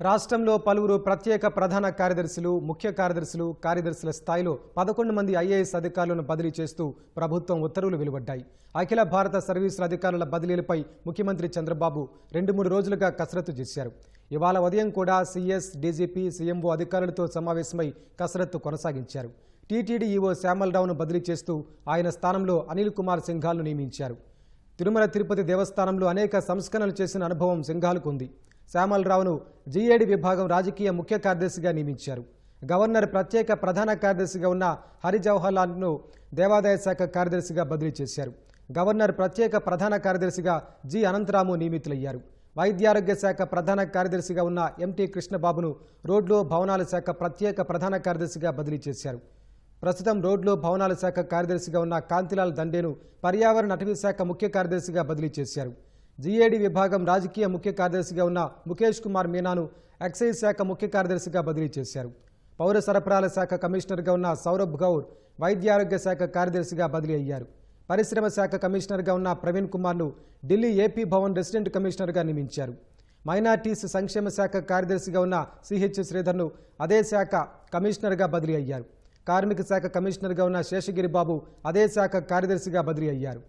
రాష్ట్రంలో పలువురు ప్రత్యేక ప్రధాన కార్యదర్శులు ముఖ్య కార్యదర్శులు కార్యదర్శుల స్థాయిలో పదకొండు మంది ఐఏఎస్ అధికారులను బదిలీ చేస్తూ ప్రభుత్వం ఉత్తర్వులు వెలువడ్డాయి. అఖిల భారత సర్వీసుల అధికారుల బదిలీలపై ముఖ్యమంత్రి చంద్రబాబు రెండు మూడు రోజులుగా కసరత్తు చేశారు. ఇవాళ ఉదయం కూడా సీఎస్ డీజీపీ సీఎంఓ అధికారులతో సమావేశమై కసరత్తు కొనసాగించారు. టీటీడీ ఈవో శ్యామలరావును బదిలీ చేస్తూ ఆయన స్థానంలో అనిల్ కుమార్ సింఘాల్ను నియమించారు. తిరుమల తిరుపతి దేవస్థానంలో అనేక సంస్కరణలు చేసిన అనుభవం సింఘాలకు ఉంది. శ్యామలరావును జీఏడీ విభాగం రాజకీయ ముఖ్య కార్యదర్శిగా నియమించారు. గవర్నర్ ప్రత్యేక ప్రధాన కార్యదర్శిగా ఉన్న హరి జవహర్ దేవాదాయ శాఖ కార్యదర్శిగా బదిలీ చేశారు. గవర్నర్ ప్రత్యేక ప్రధాన కార్యదర్శిగా జి అనంతరాము నియమితులయ్యారు. వైద్యారోగ్య శాఖ ప్రధాన కార్యదర్శిగా ఉన్న ఎంటీ కృష్ణబాబును రోడ్లు భవనాల శాఖ ప్రత్యేక ప్రధాన కార్యదర్శిగా బదిలీ చేశారు. ప్రస్తుతం రోడ్లు భవనాల శాఖ కార్యదర్శిగా ఉన్న కాంతిలాల్ దండేను పర్యావరణ అటవీ శాఖ ముఖ్య కార్యదర్శిగా బదిలీ చేశారు. జీఏడీ విభాగం రాజకీయ ముఖ్య కార్యదర్శిగా ఉన్న ముఖేష్ కుమార్ మీనాను ఎక్సైజ్ శాఖ ముఖ్య కార్యదర్శిగా బదిలీ చేశారు. పౌర సరఫరాల శాఖ కమిషనర్గా ఉన్న సౌరభ్ గౌర్ వైద్యారోగ్య శాఖ కార్యదర్శిగా బదిలీ అయ్యారు. పరిశ్రమ శాఖ కమిషనర్గా ఉన్న ప్రవీణ్ కుమార్ను ఢిల్లీ ఏపీ భవన్ రెసిడెంట్ కమిషనర్గా నియమించారు. మైనార్టీస్ సంక్షేమ శాఖ కార్యదర్శిగా ఉన్న సిహెచ్ శ్రీధర్ను అదే శాఖ కమిషనర్గా బదిలీ అయ్యారు. కార్మిక శాఖ కమిషనర్గా ఉన్న శేషగిరి బాబు అదే శాఖ కార్యదర్శిగా బదిలీ అయ్యారు.